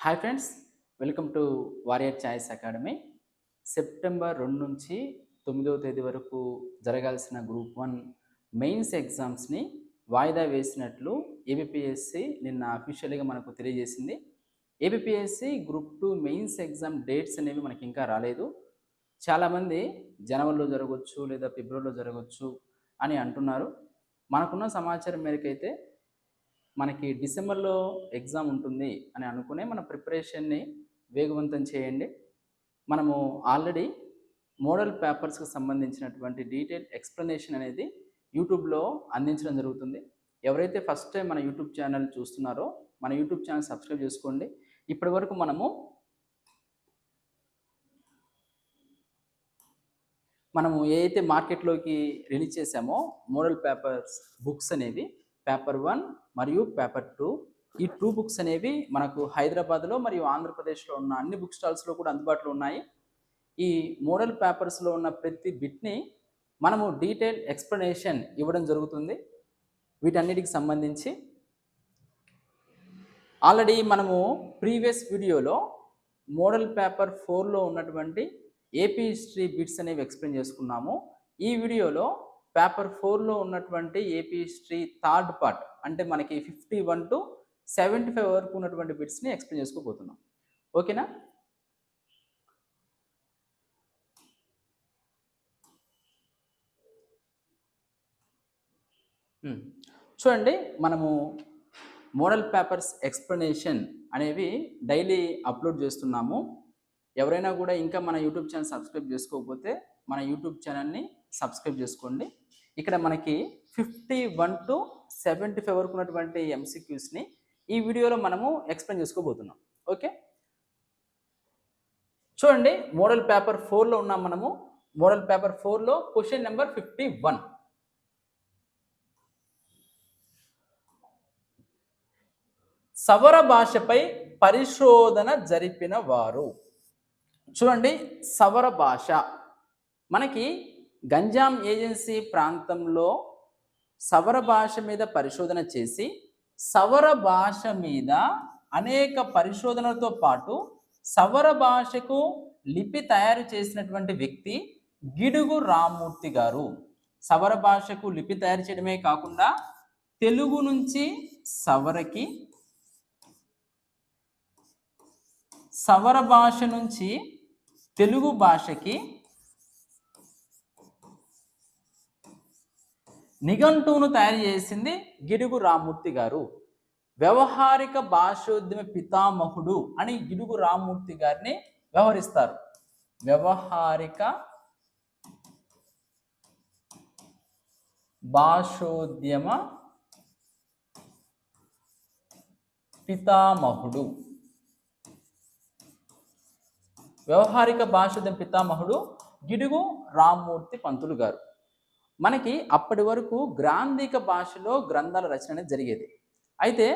Hi friends welcome to Warrior Choice Academy September రెండు నుంచి తొమ్మిదవ తేదీ వరకు జరగాల్సిన గ్రూప్ వన్ మెయిన్స్ ఎగ్జామ్స్ని వాయిదా వేసినట్లు ఏబిపిఎస్సి నిన్న అఫీషియల్గా మనకు తెలియజేసింది. APPSC group two mains exam dates అనేవి మనకి ఇంకా రాలేదు. చాలామంది జనవరిలో జరగవచ్చు లేదా ఫిబ్రవరిలో జరగవచ్చు అని అంటున్నారు. మనకున్న సమాచారం మేరకైతే మనకి డిసెంబర్లో ఎగ్జామ్ ఉంటుంది అని అనుకునే మన ప్రిపరేషన్ని వేగవంతం చేయండి. మనము ఆల్రెడీ మోడల్ పేపర్స్కి సంబంధించినటువంటి డీటెయిల్ ఎక్స్ప్లెనేషన్ అనేది యూట్యూబ్లో అందించడం జరుగుతుంది. ఎవరైతే ఫస్ట్ టైం మన యూట్యూబ్ ఛానల్ చూస్తున్నారో మన యూట్యూబ్ ఛానల్ సబ్స్క్రైబ్ చేసుకోండి. ఇప్పటి వరకు మనము మనము ఏ అయితే మార్కెట్లోకి రిలీజ్ చేసామో మోడల్ పేపర్స్ బుక్స్ అనేవి పేపర్ వన్ మరియు పేపర్ టూ. ఈ టూ బుక్స్ అనేవి మనకు హైదరాబాద్లో మరియు ఆంధ్రప్రదేశ్లో ఉన్న అన్ని బుక్ స్టాల్స్లో కూడా అందుబాటులో ఉన్నాయి. ఈ మోడల్ పేపర్స్లో ఉన్న ప్రతి బిట్ని మనము డీటెయిల్ ఎక్స్ప్లెనేషన్ ఇవ్వడం జరుగుతుంది. వీటన్నిటికి సంబంధించి ఆల్రెడీ మనము ప్రీవియస్ వీడియోలో మోడల్ పేపర్ ఫోర్లో ఉన్నటువంటి ఏపీ హిస్టరీ బిట్స్ అనేవి ఎక్స్ప్లెయిన్ చేసుకున్నాము. ఈ వీడియోలో పేపర్ ఫోర్లో ఉన్నటువంటి ఏపీ హిస్టరీ థర్డ్ పార్ట్ అంటే మనకి fifty one to seventy five వరకు ఉన్నటువంటి బిట్స్ని ఎక్స్ప్లెయిన్ చేసుకోబోతున్నాం. ఓకేనా? చూడండి మనము మోడల్ పేపర్స్ ఎక్స్ప్లెనేషన్ అనేవి డైలీ అప్లోడ్ చేస్తున్నాము. ఎవరైనా కూడా ఇంకా మన యూట్యూబ్ ఛానల్ సబ్స్క్రైబ్ చేసుకోకపోతే మన యూట్యూబ్ ఛానల్ని సబ్స్క్రైబ్ చేసుకోండి. ఇక్కడ మనకి fifty one to seventy five వరకు ఉన్నటువంటి ఎంసీక్యూస్ని ఈ వీడియోలో మనము ఎక్స్ప్లెయిన్ చేసుకోబోతున్నాం. ఓకే చూడండి మోడల్ పేపర్ ఫోర్లో ఉన్నాం మనము. మోడల్ పేపర్ ఫోర్లో question number fifty one Savara భాషపై పరిశోధన జరిపిన వారు. చూడండి సవర భాష. మనకి గంజాం ఏజెన్సీ ప్రాంతంలో సవర భాష మీద పరిశోధన చేసి సవర భాష మీద అనేక పరిశోధనలతో పాటు సవర భాషకు లిపి తయారు చేసినటువంటి వ్యక్తి గిడుగు రామ్మూర్తి గారు. సవర భాషకు లిపి తయారు చేయడమే కాకుండా తెలుగు నుంచి సవరకి సవర భాష నుంచి తెలుగు భాషకి నిఘంటువును తయారు చేసింది గిడుగు రామ్మూర్తి గారు. వ్యవహారిక భాషోద్యమ పితామహుడు అని గిడుగు రామ్మూర్తి గారిని వ్యవహరిస్తారు. వ్యవహారిక భాషోద్యమ పితామహుడు. వ్యవహారిక భాషోద్యమ పితామహుడు గిడుగు రామ్మూర్తి పంతులు గారు. మనకి అప్పటి వరకు గ్రాంధిక భాషలో గ్రంథాల రచన అనేది జరిగేది. అయితే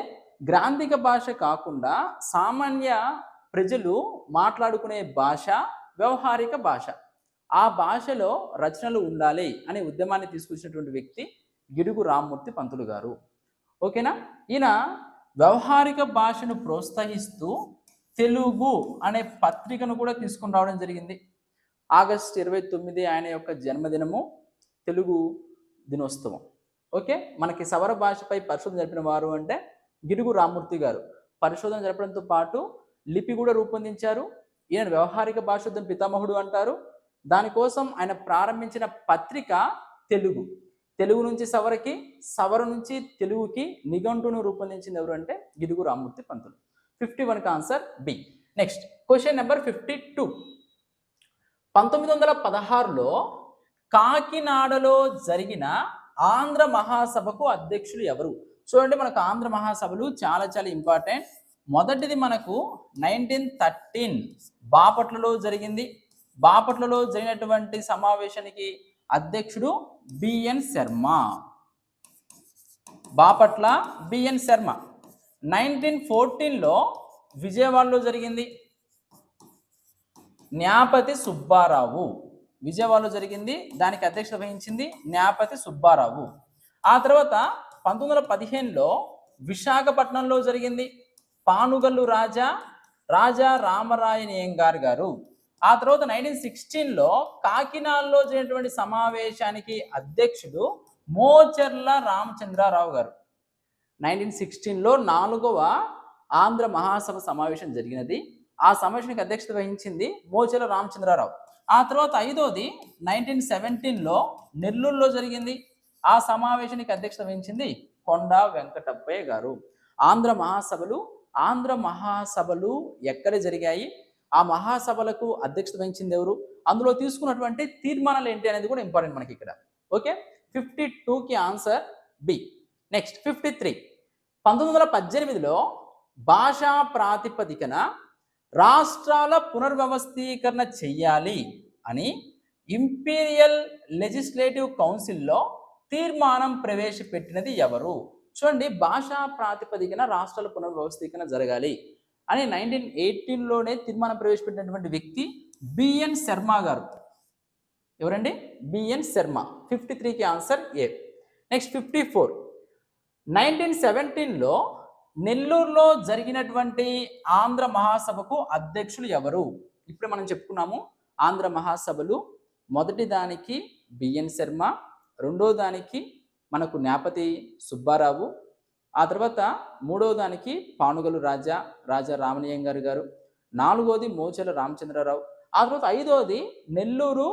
గ్రాంధిక భాష కాకుండా సామాన్య ప్రజలు మాట్లాడుకునే భాష వ్యవహారిక భాష. ఆ భాషలో రచనలు ఉండాలి అనే ఉద్యమాన్ని తీసుకొచ్చినటువంటి వ్యక్తి గిడుగు రామ్మూర్తి పంతులు గారు. ఓకేనా? ఈయన వ్యవహారిక భాషను ప్రోత్సహిస్తూ తెలుగు అనే పత్రికను కూడా తీసుకుని రావడం జరిగింది. ఆగస్ట్ ఇరవై తొమ్మిది ఆయన యొక్క జన్మదినము తెలుగు దినోత్సవం. ఓకే? మనకి సవర భాషపై పరిశోధన జరిపిన వారు అంటే గిడుగు రామ్మూర్తి గారు. పరిశోధన జరపడంతో పాటు లిపి కూడా రూపొందించారు. ఈయన వ్యవహారిక భాషోద్యమ పితామహుడు అంటారు. దానికోసం ఆయన ప్రారంభించిన పత్రిక తెలుగు. తెలుగు నుంచి సవరకి సవర నుంచి తెలుగుకి నిఘంటును రూపొందించింది ఎవరు అంటే గిడుగు రామ్మూర్తి పంతులు. ఫిఫ్టీ వన్కి answer B. Next question number fifty two. పంతొమ్మిది వందల పదహారులో కాకినాడలో జరిగిన ఆంధ్ర మహాసభకు అధ్యక్షులు ఎవరు? చూడండి మనకు ఆంధ్ర మహాసభలు చాలా చాలా ఇంపార్టెంట్ మొదటిది మనకు నైన్టీన్ థర్టీన్ బాపట్లలో జరిగింది. బాపట్లలో జరిగినటువంటి సమావేశానికి అధ్యక్షుడు BN Sharma. Bapatla BN Sharma. Nineteen ఫోర్టీన్లో విజయవాడలో జరిగింది. న్యాపతి సుబ్బారావు. విజయవాడలో జరిగింది. దానికి అధ్యక్షత వహించింది న్యాపతి సుబ్బారావు. ఆ తర్వాత పంతొమ్మిది వందల పదిహేనులో విశాఖపట్నంలో జరిగింది. పానుగల్లు రాజా రాజా రామరాయనియంగార్ గారు. ఆ తర్వాత నైన్టీన్ సిక్స్టీన్లో కాకినాడలో జరిగినటువంటి సమావేశానికి అధ్యక్షుడు మోచర్ల రామచంద్రారావు గారు. నైన్టీన్ సిక్స్టీన్లో నాలుగవ ఆంధ్ర మహాసభ సమావేశం జరిగినది. ఆ సమావేశానికి అధ్యక్షత వహించింది మోచర్ల రామచంద్రారావు. ఆ తర్వాత ఐదోది నైన్టీన్ సెవెంటీన్లో నెల్లూరులో జరిగింది. ఆ సమావేశానికి అధ్యక్షత వహించింది కొండా వెంకటప్పయ్య గారు. ఆంధ్ర మహాసభలు ఆంధ్ర మహాసభలు ఎక్కడ జరిగాయి? ఆ మహాసభలకు అధ్యక్షత వహించింది ఎవరు? అందులో తీసుకున్నటువంటి తీర్మానాలు ఏంటి అనేది కూడా ఇంపార్టెంట్ మనకి ఇక్కడ. ఓకే? ఫిఫ్టీ టూకి answer B. Next fifty three. పంతొమ్మిది వందల పద్దెనిమిదిలో భాషా ప్రాతిపదికన రాష్ట్రాల పునర్వ్యవస్థీకరణ చెయ్యాలి అని ఇంపీరియల్ లెజిస్లేటివ్ కౌన్సిల్లో తీర్మానం ప్రవేశపెట్టినది ఎవరు? చూడండి భాషా ప్రాతిపదికన రాష్ట్రాల పునర్వ్యవస్థీకరణ జరగాలి అని నైన్టీన్ ఎయిటీన్లోనే తీర్మానం ప్రవేశపెట్టినటువంటి వ్యక్తి బిఎన్ శర్మ గారు. ఎవరండి? బిఎన్ శర్మ. ఫిఫ్టీ త్రీకి answer A. Next fifty four. Nineteen సెవెంటీన్లో నెల్లూరులో జరిగినటువంటి ఆంధ్ర మహాసభకు అధ్యక్షులు ఎవరు? ఇప్పుడే మనం చెప్పుకున్నాము ఆంధ్ర మహాసభలు మొదటి దానికి బిఎన్ శర్మ రెండో దానికి మనకు జ్ఞాపతి సుబ్బారావు ఆ తర్వాత మూడో దానికి పానుగలు రాజా రాజా రామనీయంగారు గారు నాలుగోది మోచల రామచంద్రరావు ఆ తర్వాత ఐదోది Nellore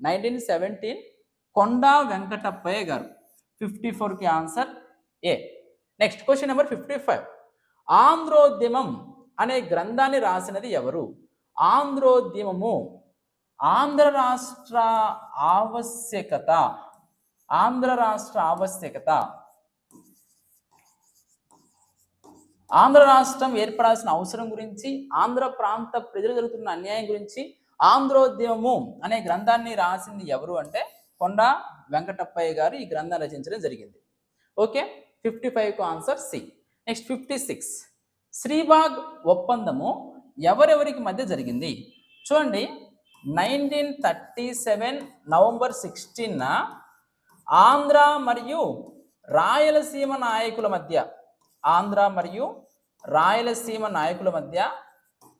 nineteen seventeen Konda Venkatappayya garu. Fifty ఫోర్కి answer A? Next question number fifty five Andhrodyamam అనే గ్రంథాన్ని రాసినది ఎవరు? ఆంధ్రోద్యమము ఆంధ్ర రాష్ట్ర ఆవశ్యకత ఆంధ్ర రాష్ట్ర ఆవశ్యకత. ఆంధ్ర రాష్ట్రం ఏర్పడాల్సిన అవసరం గురించి ఆంధ్ర ప్రాంత ప్రజలు జరుగుతున్న అన్యాయం గురించి ఆంధ్రోద్యమము అనే గ్రంథాన్ని రాసింది ఎవరు అంటే కొండ వెంకటప్పయ్య గారు ఈ గ్రంథం రచించడం జరిగింది. Okay? Fifty ఫైవ్కు answer C next fifty six Sribagh ఒప్పందము ఎవరెవరికి మధ్య జరిగింది? చూడండి నైన్టీన్ థర్టీ సెవెన్ నవంబర్ సిక్స్టీన్న ఆంధ్ర మరియు రాయలసీమ నాయకుల మధ్య ఆంధ్ర మరియు రాయలసీమ నాయకుల మధ్య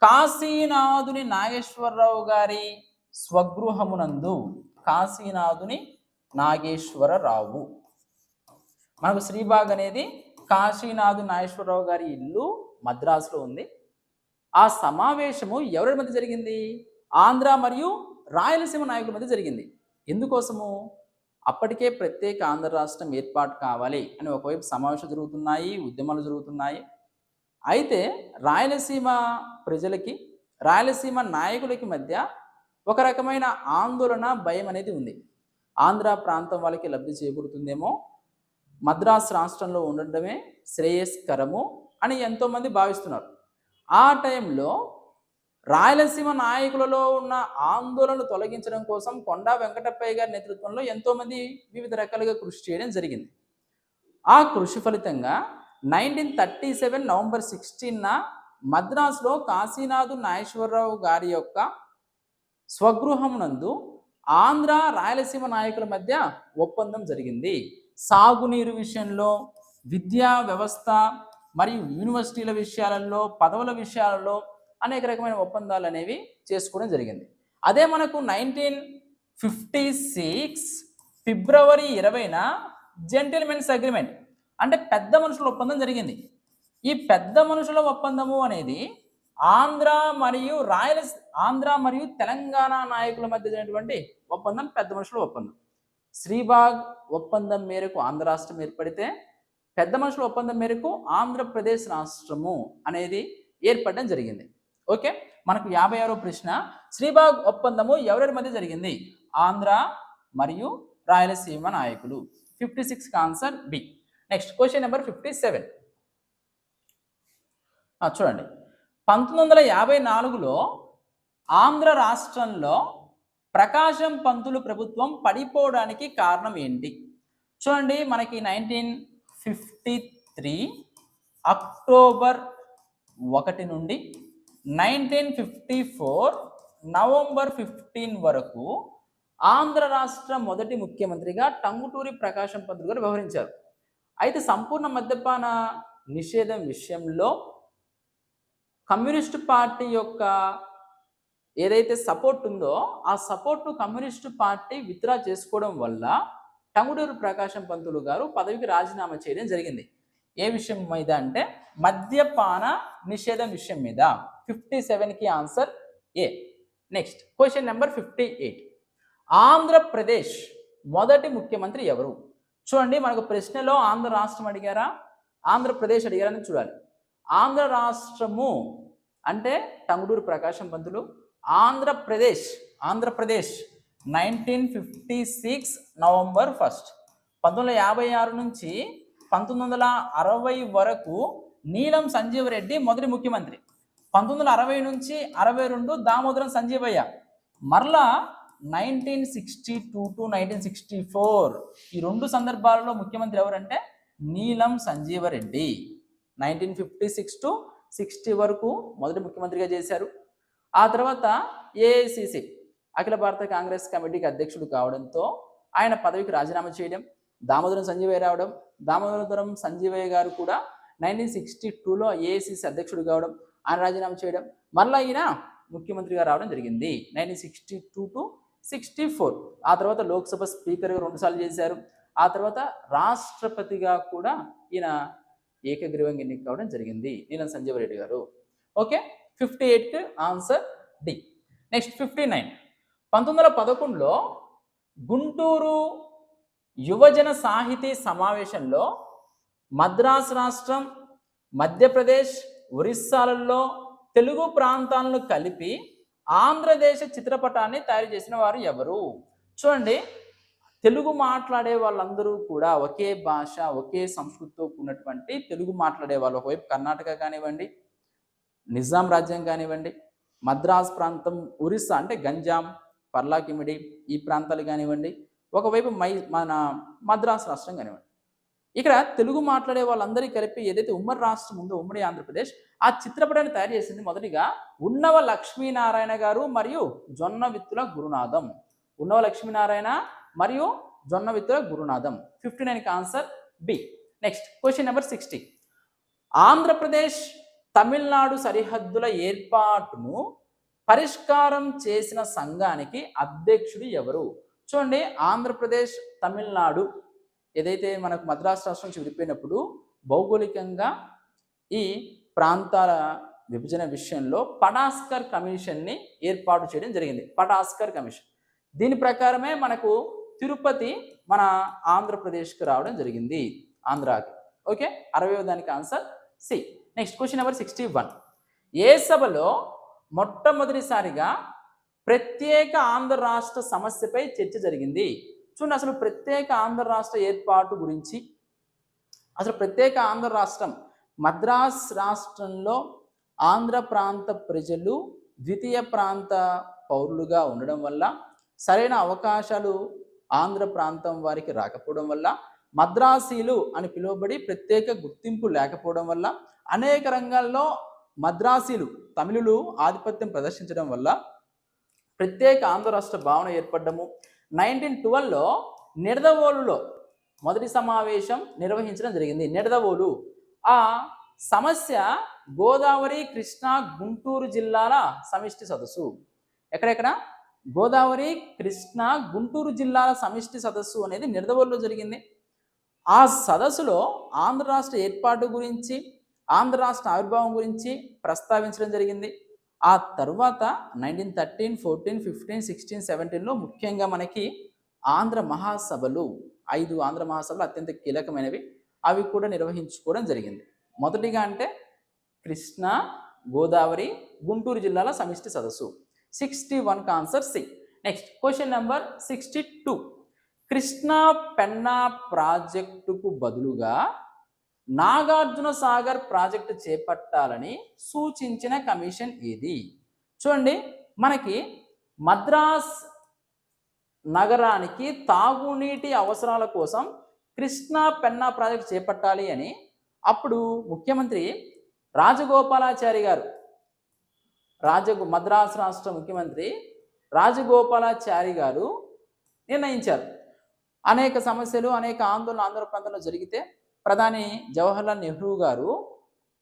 కాశీనాథుని నాగేశ్వరరావు గారి స్వగృహమునందు కాశీనాథుని నాగేశ్వరరావు. మనకు శ్రీబాగ్ అనేది కాశీనాథు నాగేశ్వరరావు గారి ఇల్లు మద్రాసులో ఉంది. ఆ సమావేశము ఎవరి మధ్య జరిగింది? ఆంధ్ర మరియు రాయలసీమ నాయకుల మధ్య జరిగింది. ఎందుకోసము? అప్పటికే ప్రత్యేక ఆంధ్ర రాష్ట్రం ఏర్పాటు కావాలి అని ఒకవైపు సమావేశాలు జరుగుతున్నాయి ఉద్యమాలు జరుగుతున్నాయి. అయితే రాయలసీమ ప్రజలకి రాయలసీమ నాయకులకి మధ్య ఒక రకమైన ఆందోళన భయం అనేది ఉంది. ఆంధ్ర ప్రాంతం వాళ్ళకి లబ్ధి చేకూరుతుందేమో? మద్రాస్ రాష్ట్రంలో ఉండడమే శ్రేయస్కరము అని ఎంతోమంది భావిస్తున్నారు. ఆ టైంలో రాయలసీమ నాయకులలో ఉన్న ఆందోళనలు తొలగించడం కోసం కొండా వెంకటప్పయ్య గారి నేతృత్వంలో ఎంతోమంది వివిధ రకాలుగా కృషి చేయడం జరిగింది. ఆ కృషి ఫలితంగా నైన్టీన్ థర్టీ సెవెన్ నవంబర్ సిక్స్టీన్న మద్రాసులో కాశీనాథు నాగేశ్వరరావు గారి యొక్క స్వగృహమునందు ఆంధ్ర రాయలసీమ నాయకుల మధ్య ఒప్పందం జరిగింది. సాగునీరు విషయంలో విద్యా వ్యవస్థ మరియు యూనివర్సిటీల విషయాలలో పదవుల విషయాలలో అనేక రకమైన ఒప్పందాలు అనేవి చేసుకోవడం జరిగింది. అదే మనకు నైన్టీన్ ఫిఫ్టీ సిక్స్ ఫిబ్రవరి ఇరవైన జెంటిల్మెన్స్ అగ్రిమెంట్ అంటే పెద్ద మనుషుల ఒప్పందం జరిగింది. ఈ పెద్ద మనుషుల ఒప్పందము అనేది ఆంధ్ర మరియు రాయలసీ ఆంధ్ర మరియు తెలంగాణ నాయకుల మధ్య జరిగినటువంటి ఒప్పందం పెద్ద మనుషుల ఒప్పందం. శ్రీబాగ్ ఒప్పందం మేరకు ఆంధ్ర రాష్ట్రం ఏర్పడితే పెద్ద మనుషుల ఒప్పందం మేరకు ఆంధ్రప్రదేశ్ రాష్ట్రము అనేది ఏర్పడడం జరిగింది. ఓకే? మనకు యాభై ఆరో ప్రశ్న. శ్రీబాగ్ ఒప్పందము ఎవరెవరి మధ్య జరిగింది? ఆంధ్ర మరియు రాయలసీమ నాయకులు. Fifty six answer B. Next question number fifty seven. చూడండి. పంతొమ్మిది వందల యాభై నాలుగులో ఆంధ్ర రాష్ట్రంలో ప్రకాశం పంతులు ప్రభుత్వం పడిపోవడానికి కారణం ఏంటి? చూడండి మనకి నైన్టీన్ ఫిఫ్టీ త్రీ అక్టోబర్ ఒకటి నుండి nineteen fifty four November fifteen వరకు ఆంధ్ర రాష్ట్ర మొదటి ముఖ్యమంత్రిగా టంగుటూరి ప్రకాశం పంతులు గారు వ్యవహరించారు. అయితే సంపూర్ణ మద్యపాన నిషేధం విషయంలో కమ్యూనిస్ట్ పార్టీ యొక్క ఏదైతే సపోర్ట్ ఉందో ఆ సపోర్ట్ను కమ్యూనిస్ట్ పార్టీ విత్డ్రా చేసుకోవడం వల్ల టంగుడూరు ప్రకాశం పంతులు గారు పదవికి రాజీనామా చేయడం జరిగింది. ఏ విషయం మీద అంటే మద్యపాన నిషేధం విషయం మీద. ఫిఫ్టీ సెవెన్కి answer A next question number fifty eight Andhra Pradesh మొదటి ముఖ్యమంత్రి ఎవరు? చూడండి మనకు ప్రశ్నలో ఆంధ్ర రాష్ట్రం అడిగారా? ఆంధ్రప్రదేశ్ అడిగారని చూడాలి. ఆంధ్ర రాష్ట్రము అంటే Tanguturi Prakasam Pantulu Andhra Pradesh Andhra Pradesh nineteen fifty six November first. పంతొమ్మిది వందల యాభై ఆరు నుంచి పంతొమ్మిది వందల అరవై వరకు నీలం సంజీవరెడ్డి మొదటి ముఖ్యమంత్రి. పంతొమ్మిది వందల అరవై నుంచి అరవై రెండు దామోదరం సంజీవయ్య మరలా nineteen sixty two to nineteen sixty four ఈ రెండు సందర్భాలలో ముఖ్యమంత్రి ఎవరంటే Neelam Sanjeeva Reddy nineteen fifty six to sixty వరకు మొదటి ముఖ్యమంత్రిగా చేశారు. ఆ తర్వాత ఏఐసిసి అఖిల భారత కాంగ్రెస్ కమిటీకి అధ్యక్షుడు కావడంతో ఆయన పదవికి రాజీనామా చేయడం దామోదరం సంజీవయ్య రావడం దామోదరం సంజీవయ్య గారు కూడా నైన్టీన్ సిక్స్టీ టూలో ఏఐసిసి అధ్యక్షుడు కావడం ఆయన రాజీనామా చేయడం మళ్ళీ ఈయన ముఖ్యమంత్రిగా రావడం జరిగింది nineteen sixty two to sixty four ఆ తర్వాత లోక్సభ స్పీకర్గా రెండుసార్లు చేశారు. ఆ తర్వాత రాష్ట్రపతిగా కూడా ఈయన ఏకగ్రీవంగా ఎన్నిక కావడం జరిగింది. Neelam Sanjeeva Reddy garu. Okay? Fifty eight answer D next fifty nine పంతొమ్మిది వందల పదకొండులో గుంటూరు యువజన సాహితీ సమావేశంలో మద్రాసు రాష్ట్రం మధ్యప్రదేశ్ ఒరిస్సాలలో తెలుగు ప్రాంతాలను కలిపి ఆంధ్రదేశ చిత్రపటాన్ని తయారు చేసిన వారు ఎవరు? చూడండి తెలుగు మాట్లాడే వాళ్ళందరూ కూడా ఒకే భాష ఒకే సంస్కృతితో ఉన్నటువంటి తెలుగు మాట్లాడే వాళ్ళు ఒకవైపు కర్ణాటక కానివ్వండి నిజాం రాజ్యం కానివ్వండి మద్రాస్ ప్రాంతం ఒరిస్సా అంటే గంజాం పర్లాకిమిడి ఈ ప్రాంతాలు కానివ్వండి ఒకవైపు మై మన మద్రాస్ రాష్ట్రం కానివ్వండి. ఇక్కడ తెలుగు మాట్లాడే వాళ్ళందరికీ కలిపి ఏదైతే ఉమ్మడి రాష్ట్రం ఉందో ఉమ్మడి ఆంధ్రప్రదేశ్ ఆ చిత్రపటాన్ని తయారు చేసింది మొదటిగా ఉన్నవ లక్ష్మీనారాయణ గారు మరియు జొన్న విత్తుల గురునాథం. ఉన్నవ లక్ష్మీనారాయణ మరియు జొన్న విత్తుల గురునాథం. ఫిఫ్టీ నైన్కి answer B. Next question number sixty. Andhra Pradesh Tamil Nadu సరిహద్దుల ఏర్పాటును పరిష్కారం చేసిన సంఘానికి అధ్యక్షుడు ఎవరు? చూడండి ఆంధ్రప్రదేశ్ తమిళనాడు ఏదైతే మనకు మద్రాసు రాష్ట్రం నుంచి విడిపోయినప్పుడు భౌగోళికంగా ఈ ప్రాంతాల విభజన విషయంలో పడాస్కర్ కమిషన్ని ఏర్పాటు చేయడం జరిగింది. పడాస్కర్ కమిషన్. దీని ప్రకారమే మనకు తిరుపతి మన ఆంధ్రప్రదేశ్కి రావడం జరిగింది ఆంధ్రాకి. ఓకే? అరవై దానికి answer C. Next question number sixty one ఏ సభలో మొట్టమొదటిసారిగా ప్రత్యేక ఆంధ్ర రాష్ట్ర సమస్యపై చర్చ జరిగింది? చూడండి అసలు ప్రత్యేక ఆంధ్ర రాష్ట్ర ఏర్పాటు గురించి. అసలు ప్రత్యేక ఆంధ్ర రాష్ట్రం మద్రాస్ రాష్ట్రంలో ఆంధ్ర ప్రాంత ప్రజలు ద్వితీయ ప్రాంత పౌరులుగా ఉండడం వల్ల సరైన అవకాశాలు ఆంధ్ర ప్రాంతం వారికి రాకపోవడం వల్ల మద్రాసీలు అని పిలువబడి ప్రత్యేక గుర్తింపు లేకపోవడం వల్ల అనేక రంగాల్లో మద్రాసీలు తమిళులు ఆధిపత్యం ప్రదర్శించడం వల్ల ప్రత్యేక ఆంధ్ర రాష్ట్ర భావన ఏర్పడము నైన్టీన్ ట్వెల్వ్లో నిడదవోలులో మొదటి సమావేశం నిర్వహించడం జరిగింది. నిడదవోలు. ఆ సమస్య గోదావరి కృష్ణా గుంటూరు జిల్లాల సమిష్టి సదస్సు. ఎక్కడెక్కడ? గోదావరి కృష్ణా గుంటూరు జిల్లాల సమిష్టి సదస్సు అనేది నిడదవోలులో జరిగింది. ఆ సదస్సులో ఆంధ్ర రాష్ట్ర ఏర్పాటు గురించి ఆంధ్ర రాష్ట్ర ఆవిర్భావం గురించి ప్రస్తావించడం జరిగింది. ఆ తర్వాత nineteen thirteen fourteen fifteen sixteen సెవెంటీన్లో ముఖ్యంగా మనకి ఆంధ్ర మహాసభలు ఐదు ఆంధ్ర మహాసభలు అత్యంత కీలకమైనవి. అవి కూడా నిర్వహించుకోవడం జరిగింది. మొదటిగా అంటే కృష్ణా గోదావరి గుంటూరు జిల్లాల సమిష్టి సదస్సు. Sixty one answer C next question number sixty two Krishna Penna ప్రాజెక్టుకు బదులుగా నాగార్జున సాగర్ ప్రాజెక్టు చేపట్టాలని సూచించిన కమిషన్ ఇది చూడండి మనకి మద్రాస్ నగరానికి తాగునీటి అవసరాల కోసం కృష్ణా పెన్నా ప్రాజెక్ట్ చేపట్టాలి అని అప్పుడు ముఖ్యమంత్రి రాజగోపాలాచారి గారు రాజ మద్రాసు రాష్ట్ర ముఖ్యమంత్రి రాజగోపాలాచారి గారు నిర్ణయించారు. అనేక సమస్యలు అనేక ఆందోళన ఆంధ్ర ప్రాంతంలో జరిగితే ప్రధాని జవహర్లాల్ నెహ్రూ గారు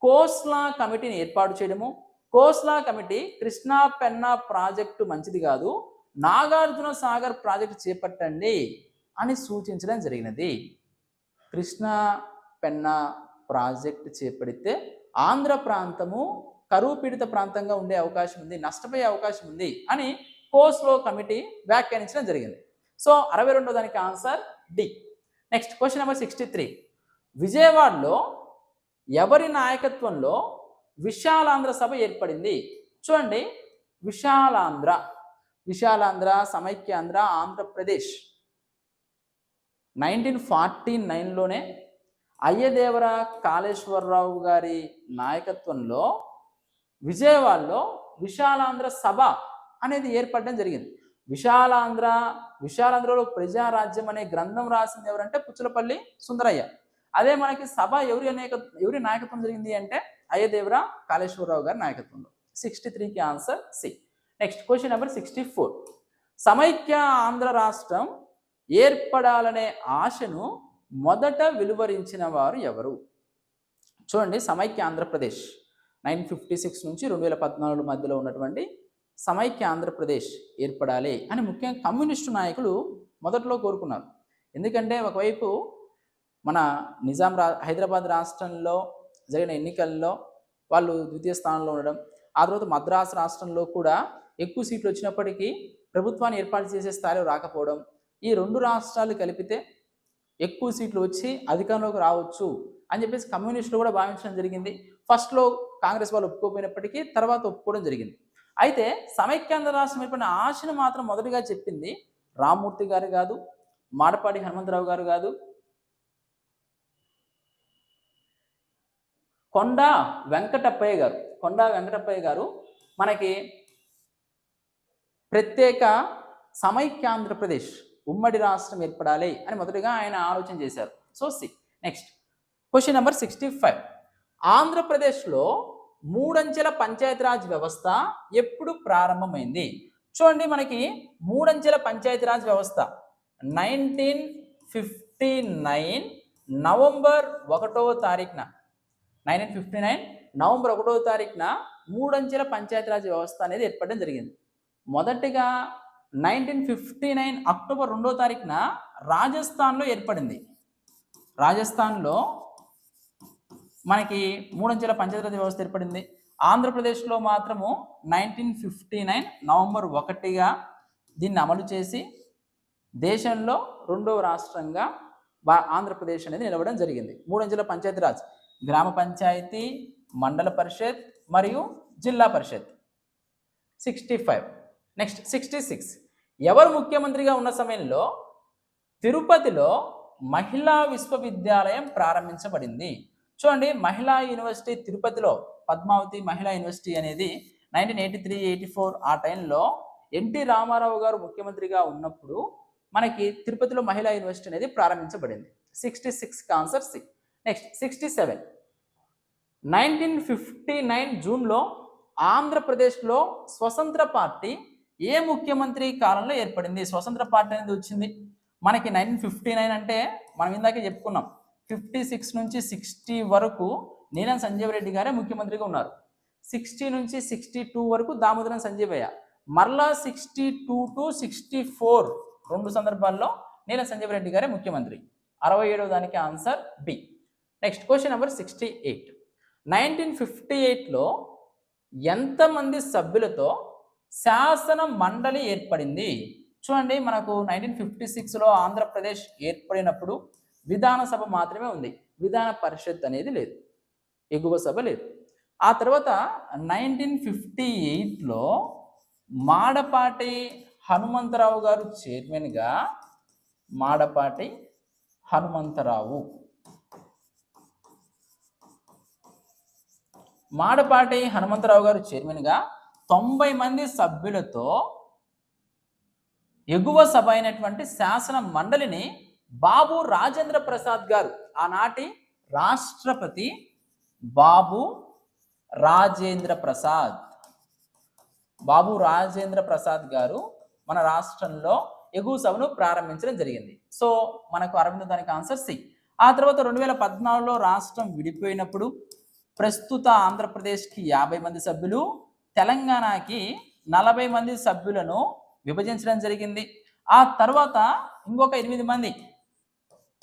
కోస్లా కమిటీని ఏర్పాటు చేయడము. కోస్లా కమిటీ కృష్ణా పెన్నా ప్రాజెక్టు మంచిది కాదు నాగార్జున సాగర్ ప్రాజెక్టు చేపట్టండి అని సూచించడం జరిగినది. కృష్ణా పెన్నా ప్రాజెక్టు చేపడితే ఆంధ్ర ప్రాంతము కరువు పీడిత ప్రాంతంగా ఉండే అవకాశం ఉంది నష్టపోయే అవకాశం ఉంది అని కోస్లో కమిటీ వ్యాఖ్యానించడం జరిగింది. సో అరవై రెండో దానికి answer D. Next question number sixty three. విజయవాడలో ఎవరి నాయకత్వంలో విశాలాంధ్ర సభ ఏర్పడింది? చూడండి. విశాలాంధ్ర. విశాలాంధ్ర సమైక్యాంధ్ర ఆంధ్రప్రదేశ్. నైన్టీన్ ఫార్టీ నైన్లోనే అయ్యదేవర కాళేశ్వరరావు గారి నాయకత్వంలో విజయవాడలో విశాలాంధ్ర సభ అనేది ఏర్పడడం జరిగింది. విశాలాంధ్ర విశాలాంధ్రలో ప్రజారాజ్యం అనే గ్రంథం రాసింది ఎవరంటే పుచ్చలపల్లి సుందరయ్య. అదే మనకి సభ ఎవరి అనేక ఎవరి నాయకత్వం జరిగింది అంటే అయ్యదేవరా కాళేశ్వరరావు గారి నాయకత్వంలో. సిక్స్టీ త్రీకి answer C next question number sixty four సమైక్య ఆంధ్ర రాష్ట్రం ఏర్పడాలనే ఆశను మొదట వెలువరించిన వారు ఎవరు? చూడండి సమైక్య ఆంధ్రప్రదేశ్. నైన్ ఫిఫ్టీ సిక్స్ నుంచి రెండు వేల పద్నాలుగు మధ్యలో ఉన్నటువంటి సమైక్య ఆంధ్రప్రదేశ్ ఏర్పడాలి అని ముఖ్యంగా కమ్యూనిస్టు నాయకులు మొదట్లో కోరుకున్నారు. ఎందుకంటే ఒకవైపు మన నిజాం రా హైదరాబాద్ రాష్ట్రంలో జరిగిన ఎన్నికల్లో వాళ్ళు ద్వితీయ స్థానంలో ఉండడం ఆ తర్వాత మద్రాసు రాష్ట్రంలో కూడా ఎక్కువ సీట్లు వచ్చినప్పటికీ ప్రభుత్వాన్ని ఏర్పాటు చేసే స్థాయిలో రాకపోవడం ఈ రెండు రాష్ట్రాలు కలిపితే ఎక్కువ సీట్లు వచ్చి అధికారంలోకి రావచ్చు అని చెప్పేసి కమ్యూనిస్టులు కూడా భావించడం జరిగింది. ఫస్ట్లో కాంగ్రెస్ వాళ్ళు ఒప్పుకోపోయినప్పటికీ తర్వాత ఒప్పుకోవడం జరిగింది. అయితే సమైక్యాంధ్ర రాష్ట్రం ఏర్పడిన ఆశను మాత్రం మొదటిగా చెప్పింది రామ్మూర్తి గారు కాదు మాడపాటి హనుమంతరావు గారు కాదు. కొండ వెంకటప్పయ్య గారు కొండ వెంకటప్పయ్య గారు మనకి ప్రత్యేక సమైక్యాంధ్రప్రదేశ్ ఉమ్మడి రాష్ట్రం ఏర్పడాలి అని మొదటిగా ఆయన ఆలోచన చేశారు. So C next question number sixty five ఆంధ్రప్రదేశ్లో మూడంచెల పంచాయతీరాజ్ వ్యవస్థ ఎప్పుడు ప్రారంభమైంది? చూడండి మనకి మూడంచెల పంచాయతీరాజ్ వ్యవస్థ. నైన్టీన్ ఫిఫ్టీ నైన్ నవంబర్ ఒకటవ తారీఖున. నైన్టీన్ ఫిఫ్టీ నైన్ నవంబర్ ఒకటవ తారీఖున మూడంచెల పంచాయతీరాజ్ వ్యవస్థ అనేది ఏర్పడడం జరిగింది. మొదటిగా నైన్టీన్ ఫిఫ్టీ నైన్ అక్టోబర్ రెండో తారీఖున రాజస్థాన్లో ఏర్పడింది. రాజస్థాన్లో మనకి మూడంచెల పంచాయతీరాజ్ వ్యవస్థ ఏర్పడింది. ఆంధ్రప్రదేశ్లో మాత్రము నైన్టీన్ ఫిఫ్టీ నైన్ నవంబర్ ఒకటిగా దీన్ని అమలు చేసి దేశంలో రెండవ రాష్ట్రంగా బా ఆంధ్రప్రదేశ్ అనేది నిలవడం జరిగింది. మూడంచెల పంచాయతీరాజ్ గ్రామ పంచాయతీ మండల పరిషత్ మరియు Zilla Parishad. Sixty five. Next sixty six. ఎవరు ముఖ్యమంత్రిగా ఉన్న సమయంలో తిరుపతిలో మహిళా విశ్వవిద్యాలయం ప్రారంభించబడింది. చూడండి మహిళా యూనివర్సిటీ తిరుపతిలో పద్మావతి మహిళా యూనివర్సిటీ అనేది nineteen eighty three eighty four ఆ టైంలో ఎన్టీ రామారావు గారు ముఖ్యమంత్రిగా ఉన్నప్పుడు మనకి తిరుపతిలో మహిళా యూనివర్సిటీ అనేది ప్రారంభించబడింది. Sixty six answer C next sixty seven. Nineteen fifty nine జూన్లో ఆంధ్రప్రదేశ్లో స్వతంత్ర పార్టీ ఏ ముఖ్యమంత్రి కాలంలో ఏర్పడింది? స్వతంత్ర పార్టీ అనేది వచ్చింది. మనకి నైన్టీన్ ఫిఫ్టీ నైన్ అంటే మనం ఇందాకే చెప్పుకున్నాం. ఫిఫ్టీ సిక్స్ నుంచి సిక్స్టీ వరకు నీలం సంజీవ్ రెడ్డి గారే ముఖ్యమంత్రిగా ఉన్నారు. సిక్స్టీ నుంచి సిక్స్టీ టూ వరకు దామోదరం సంజీవయ్య మరలా sixty two to sixty four రెండు సందర్భాల్లో నీలం సంజీవ్ రెడ్డి గారే ముఖ్యమంత్రి. అరవై ఏడవ దానికి answer B. Next question number sixty eight. Nineteen fifty ఎయిట్లో ఎంతమంది సభ్యులతో శాసన మండలి ఏర్పడింది? చూడండి మనకు నైన్టీన్ ఫిఫ్టీ సిక్స్లో ఆంధ్రప్రదేశ్ ఏర్పడినప్పుడు విధానసభ మాత్రమే ఉంది. విధాన పరిషత్ అనేది లేదు. ఎగువ సభ లేదు. ఆ తర్వాత నైన్టీన్ ఫిఫ్టీ ఎయిట్లో మాడపాటి హనుమంతరావు గారు చైర్మన్గా మాడపాటి హనుమంతరావు. మాడపాటి హనుమంతరావు గారు చైర్మన్గా తొంభై మంది సభ్యులతో ఎగువ సభ అయినటువంటి శాసన మండలిని బాబు రాజేంద్ర ప్రసాద్ గారు. ఆనాటి రాష్ట్రపతి బాబు రాజేంద్ర ప్రసాద్. బాబు రాజేంద్ర ప్రసాద్ గారు మన రాష్ట్రంలో ఎగువ సభను ప్రారంభించడం జరిగింది. సో మనకు అరవింద దానికి ఆన్సర్ సి. ఆ తర్వాత రెండు వేల పద్నాలుగులో రాష్ట్రం విడిపోయినప్పుడు ప్రస్తుత ఆంధ్రప్రదేశ్కి యాభై మంది సభ్యులు తెలంగాణకి నలభై మంది సభ్యులను విభజించడం జరిగింది. ఆ తర్వాత ఇంకొక ఎనిమిది మంది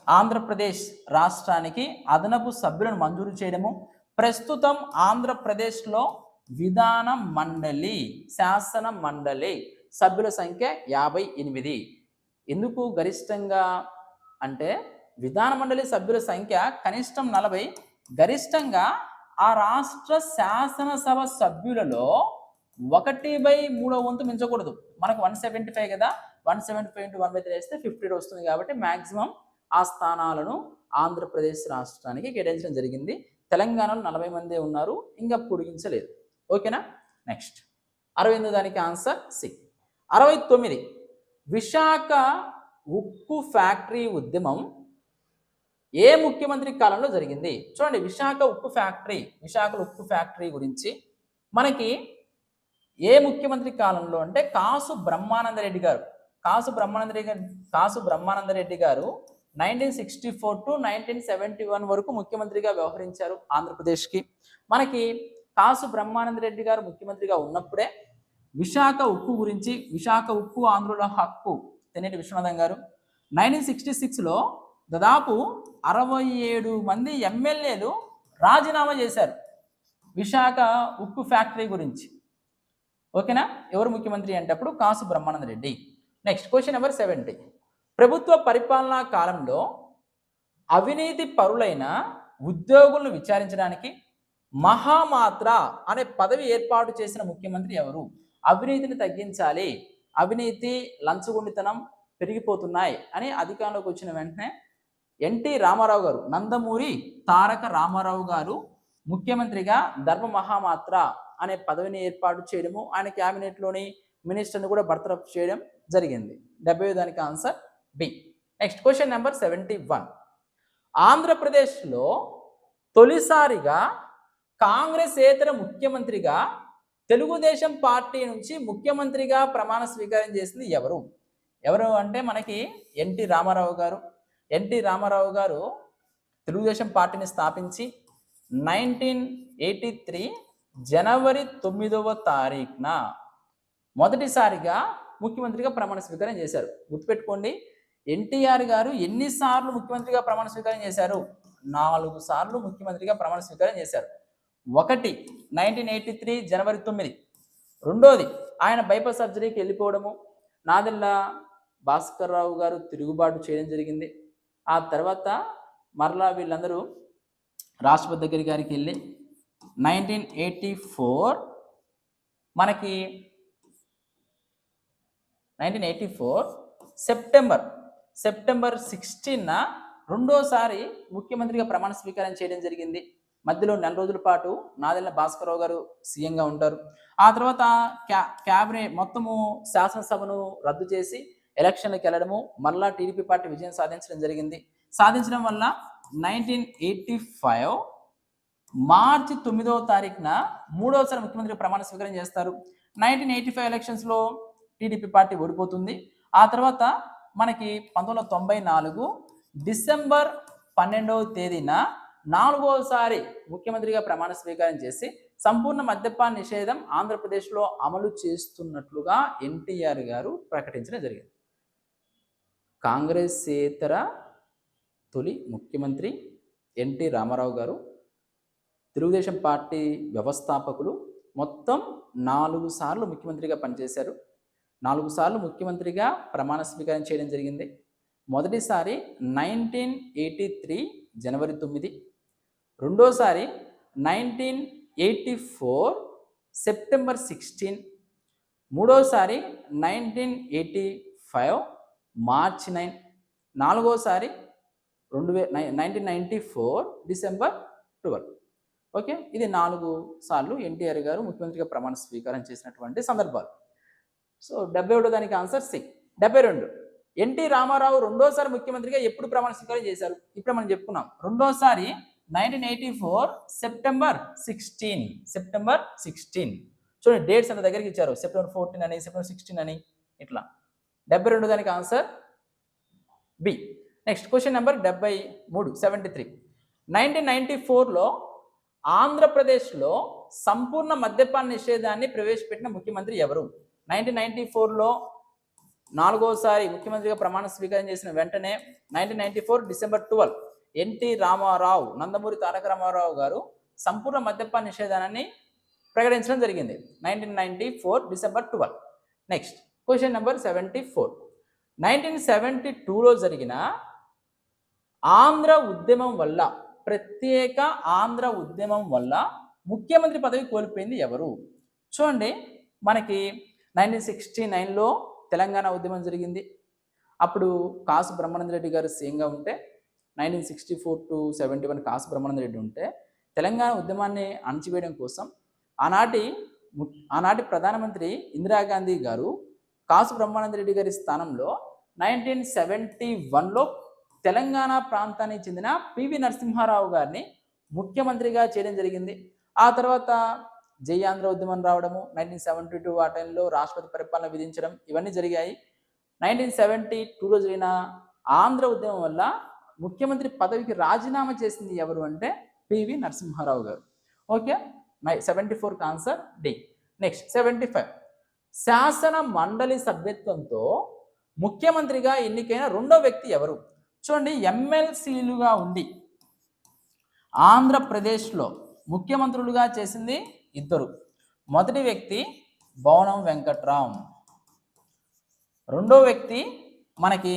ఆంధ్రప్రదేశ్ రాష్ట్రానికి అదనపు సభ్యులను మంజూరు చేయడము ప్రస్తుతం ఆంధ్రప్రదేశ్లో విధాన మండలి శాసన మండలి సభ్యుల సంఖ్య యాభై ఎనిమిది. ఎందుకు గరిష్టంగా అంటే విధాన మండలి సభ్యుల సంఖ్య కనిష్టం నలభై గరిష్టంగా ఆ రాష్ట్ర శాసనసభ సభ్యులలో ఒకటి బై మూడో వంతు మించకూడదు. మనకు వన్ సెవెంటీ ఫైవ్ కదా one seventy five into one by three వేస్తే ఫిఫ్టీ వస్తుంది కాబట్టి మాక్సిమం ఆ స్థానాలను ఆంధ్రప్రదేశ్ రాష్ట్రానికి కేటాయించడం జరిగింది. తెలంగాణలో నలభై మందే ఉన్నారు. ఇంకా పొడిగించలేదు. ఓకేనా? నెక్స్ట్. అరవై ఎనిమిది దానికి ఆన్సర్ సి. అరవై తొమ్మిది. విశాఖ ఉక్కు ఫ్యాక్టరీ ఉద్యమం ఏ ముఖ్యమంత్రి కాలంలో జరిగింది? చూడండి విశాఖ ఉక్కు ఫ్యాక్టరీ విశాఖ ఉక్కు ఫ్యాక్టరీ గురించి మనకి ఏ ముఖ్యమంత్రి కాలంలో అంటే కాసు బ్రహ్మానంద రెడ్డి గారు. కాసు బ్రహ్మానందరెడ్డి గారు కాసు బ్రహ్మానంద రెడ్డి గారు nineteen sixty four to nineteen seventy one వరకు ముఖ్యమంత్రిగా వ్యవహరించారు ఆంధ్రప్రదేశ్కి. మనకి కాసు బ్రహ్మానంద రెడ్డి గారు ముఖ్యమంత్రిగా ఉన్నప్పుడే విశాఖ ఉక్కు గురించి విశాఖ ఉక్కు ఆంధ్రుల హక్కు తెనేటి విశ్వనాథం గారు నైన్టీన్ సిక్స్టీ సిక్స్లో దాదాపు అరవై ఏడు మంది ఎమ్మెల్యేలు రాజీనామా చేశారు విశాఖ ఉక్కు ఫ్యాక్టరీ గురించి. ఓకేనా? ఎవరు ముఖ్యమంత్రి అంటే అప్పుడు Kasu Brahmananda Reddy. Next question number seventy. ప్రభుత్వ పరిపాలనా కాలంలో అవినీతి పరులైన ఉద్యోగులను విచారించడానికి మహామాత్ర అనే పదవి ఏర్పాటు చేసిన ముఖ్యమంత్రి ఎవరు? అవినీతిని తగ్గించాలి అవినీతి లంచగొండితనం పెరిగిపోతున్నాయి అని అధికారంలోకి వచ్చిన వెంటనే ఎన్టీ రామారావు గారు నందమూరి తారక రామారావు గారు ముఖ్యమంత్రిగా ధర్మ మహామాత్ర అనే పదవిని ఏర్పాటు చేయడము ఆయన క్యాబినెట్లోని మినిస్టర్ని కూడా బర్తరఫ్ చేయడం జరిగింది. డెబ్బై దానికి answer B next question number seventy one ఆంధ్రప్రదేశ్లో తొలిసారిగా కాంగ్రెస్ ఏతర ముఖ్యమంత్రిగా తెలుగుదేశం పార్టీ నుంచి ముఖ్యమంత్రిగా ప్రమాణ స్వీకారం చేసింది ఎవరు? ఎవరు అంటే మనకి ఎన్టీ రామారావు గారు. ఎన్టీ రామారావు గారు తెలుగుదేశం పార్టీని స్థాపించి నైన్టీన్ ఎయిటీ త్రీ జనవరి తొమ్మిదవ తారీఖున మొదటిసారిగా ముఖ్యమంత్రిగా ప్రమాణ స్వీకారం చేశారు. గుర్తుపెట్టుకోండి ఎన్టీఆర్ గారు ఎన్నిసార్లు ముఖ్యమంత్రిగా ప్రమాణ స్వీకారం చేశారు? నాలుగు సార్లు ముఖ్యమంత్రిగా ప్రమాణ స్వీకారం చేశారు. ఒకటి నైన్టీన్ ఎయిటీ త్రీ జనవరి తొమ్మిది. రెండోది ఆయన బైపాస్ సర్జరీకి వెళ్ళిపోవడము. నాదిల్లా భాస్కర్ రావు గారు తిరుగుబాటు చేయడం జరిగింది. ఆ తర్వాత మరలా వీళ్ళందరూ రాష్ట్రపతి దగ్గర గారికి వెళ్ళి నైన్టీన్ ఎయిటీ ఫోర్ మనకి nineteen eighty four September September సిక్స్టీన్న రెండోసారి ముఖ్యమంత్రిగా ప్రమాణ స్వీకారం చేయడం జరిగింది. మధ్యలో నెల రోజుల పాటు నాదెల్ల భాస్కరరావు గారు సీఎంగా ఉంటారు. ఆ తర్వాత క్యా క్యాబినెట్ మొత్తము శాసనసభను రద్దు చేసి ఎలక్షన్లకు వెళ్ళడము మరలా టీడీపీ పార్టీ విజయం సాధించడం జరిగింది. సాధించడం వల్ల నైన్టీన్ ఎయిటీ ఫైవ్ మార్చి తొమ్మిదవ తారీఖున మూడవసారి ముఖ్యమంత్రి ప్రమాణ స్వీకారం చేస్తారు. నైన్టీన్ ఎయిటీ ఫైవ్ ఎలక్షన్స్లో టీడీపీ పార్టీ ఓడిపోతుంది. ఆ తర్వాత మనకి పంతొమ్మిది వందల తొంభై నాలుగు డిసెంబర్ పన్నెండవ తేదీన నాలుగోసారి ముఖ్యమంత్రిగా ప్రమాణ స్వీకారం చేసి సంపూర్ణ మద్యపాన నిషేధం ఆంధ్రప్రదేశ్లో అమలు చేస్తున్నట్లుగా ఎన్టీఆర్ గారు ప్రకటించడం జరిగింది. కాంగ్రెసేతర తొలి ముఖ్యమంత్రి ఎన్టీ రామారావు గారు తెలుగుదేశం పార్టీ వ్యవస్థాపకులు మొత్తం నాలుగు సార్లు ముఖ్యమంత్రిగా పనిచేశారు. నాలుగు సార్లు ముఖ్యమంత్రిగా ప్రమాణ స్వీకారం చేయడం జరిగింది. మొదటిసారి నైన్టీన్ ఎయిటీ త్రీ జనవరి తొమ్మిది. రెండోసారి nineteen eighty four September sixteen. మూడోసారి నైన్టీన్ ఎయిటీ ఫైవ్ మార్చి నైన్. నాలుగోసారి రెండు వే nineteen ninety four December twelve. Okay? ఇది నాలుగు సార్లు ఎన్టీఆర్ గారు ముఖ్యమంత్రిగా ప్రమాణ స్వీకారం చేసినటువంటి సందర్భాలు. సో డెబ్బై ఒకటో దానికి ఆన్సర్ సి. డెబ్బై రెండు. ఎన్టీ రామారావు రెండోసారి ముఖ్యమంత్రిగా ఎప్పుడు ప్రమాణ స్వీకారం చేశారు? ఇప్పుడు మనం చెప్పుకున్నాం. రెండోసారి nineteen eighty four September sixteen September sixteen చూడండి డేట్స్ అంత దగ్గరికి ఇచ్చారు? సెప్టెంబర్ ఫోర్టీన్ అని సెప్టెంబర్ సిక్స్టీన్ అని ఇట్లా. డెబ్బై రెండు దానికి answer B next question number డెబ్బై మూడు సెవెంటీ త్రీ నైన్టీన్ నైన్టీ ఫోర్లో ఆంధ్రప్రదేశ్లో సంపూర్ణ మద్యపాన నిషేధాన్ని ప్రవేశపెట్టిన ముఖ్యమంత్రి ఎవరు? నైన్టీన్ నైన్టీ ఫోర్లో నాలుగోసారి ముఖ్యమంత్రిగా ప్రమాణ స్వీకారం చేసిన వెంటనే nineteen ninety four December twelve NT Rama Rao Nandamuri Taraka Rama Rao గారు సంపూర్ణ మద్యపాన నిషేధాన్ని ప్రకటించడం జరిగింది. Nineteen ninety four December twelve. Next question number seventy four nineteen seventy టూలో జరిగిన ఆంధ్ర ఉద్యమం వల్ల ప్రత్యేక ఆంధ్ర ఉద్యమం వల్ల ముఖ్యమంత్రి పదవి కోల్పోయింది ఎవరు? చూడండి మనకి నైన్టీన్ సిక్స్టీ నైన్లో తెలంగాణ ఉద్యమం జరిగింది. అప్పుడు కాసు బ్రహ్మానంద రెడ్డి గారు సీఎంగా ఉంటే nineteen sixty four to seventy one Kasu Brahmananda Reddy ఉంటే తెలంగాణ ఉద్యమాన్ని అణచివేయడం కోసం ఆనాటి ము- ఆనాటి ప్రధానమంత్రి ఇందిరాగాంధీ గారు కాసు బ్రహ్మానంద రెడ్డి గారి స్థానంలో నైన్టీన్ సెవెంటీ వన్లో తెలంగాణ ప్రాంతానికి చెందిన పివి నరసింహారావు గారిని ముఖ్యమంత్రిగా చేయడం జరిగింది. ఆ తర్వాత జై ఆంధ్ర ఉద్యమం రావడము నైన్టీన్ సెవెంటీ టూ ఆ టైంలో రాష్ట్రపతి పరిపాలన విధించడం ఇవన్నీ జరిగాయి. నైన్టీన్ సెవెంటీ టూలో జరిగిన ఆంధ్ర ఉద్యమం వల్ల ముఖ్యమంత్రి పదవికి రాజీనామా చేసింది ఎవరు అంటే పివి నరసింహారావు గారు. Okay? My seventy four answer D next seventy five శాసన మండలి సభ్యత్వంతో ముఖ్యమంత్రిగా ఎన్నికైన రెండో వ్యక్తి ఎవరు? చూడండి ఎమ్మెల్సీలుగా ఉండి ఆంధ్రప్రదేశ్లో ముఖ్యమంత్రులుగా చేసింది ఇద్దరు. మొదటి వ్యక్తి భవనం వెంకట్రామ్ రెండో వ్యక్తి మనకి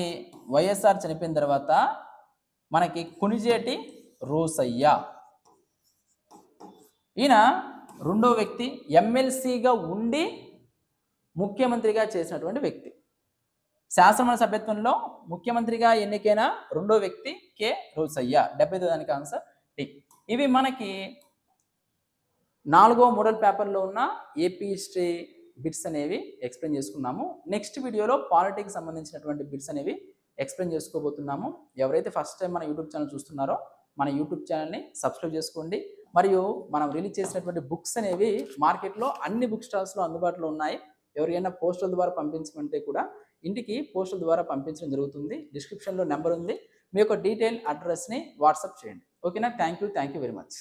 వైఎస్ఆర్ చనిపోయిన తర్వాత మనకి కునిజేటి రోసయ్య. ఈయన రెండో వ్యక్తి ఎమ్మెల్సీగా ఉండి ముఖ్యమంత్రిగా చేసినటువంటి వ్యక్తి. శాసనమండలి సభ్యత్వంలో ముఖ్యమంత్రిగా ఎన్నికైన రెండో వ్యక్తి కె. రోసయ్య. డెబ్బై దానికి ఆన్సర్ డి ఇవి మనకి నాలుగో మోడల్ పేపర్లో ఉన్న ఏపీ హిస్టరీ బిట్స్ అనేవి ఎక్స్ప్లెయిన్ చేసుకున్నాము నెక్స్ట్ వీడియోలో పాలిటిక్స్ సంబంధించినటువంటి బిట్స్ అనేవి ఎక్స్ప్లెయిన్ చేసుకోబోతున్నాము. ఎవరైతే ఫస్ట్ టైం మన యూట్యూబ్ ఛానల్ చూస్తున్నారో మన యూట్యూబ్ ఛానల్ని సబ్స్క్రైబ్ చేసుకోండి. మరియు మనం రిలీజ్ చేసినటువంటి బుక్స్ అనేవి మార్కెట్లో అన్ని బుక్ స్టాల్స్లో అందుబాటులో ఉన్నాయి. ఎవరికైనా పోస్టల్ ద్వారా పంపించమంటే కూడా ఇంటికి పోస్టల్ ద్వారా పంపించడం జరుగుతుంది. డిస్క్రిప్షన్లో నెంబర్ ఉంది. మీ యొక్క డీటెయిల్ అడ్రస్ని వాట్సాప్ చేయండి. ఓకేనా? Thank you. Thank you very much.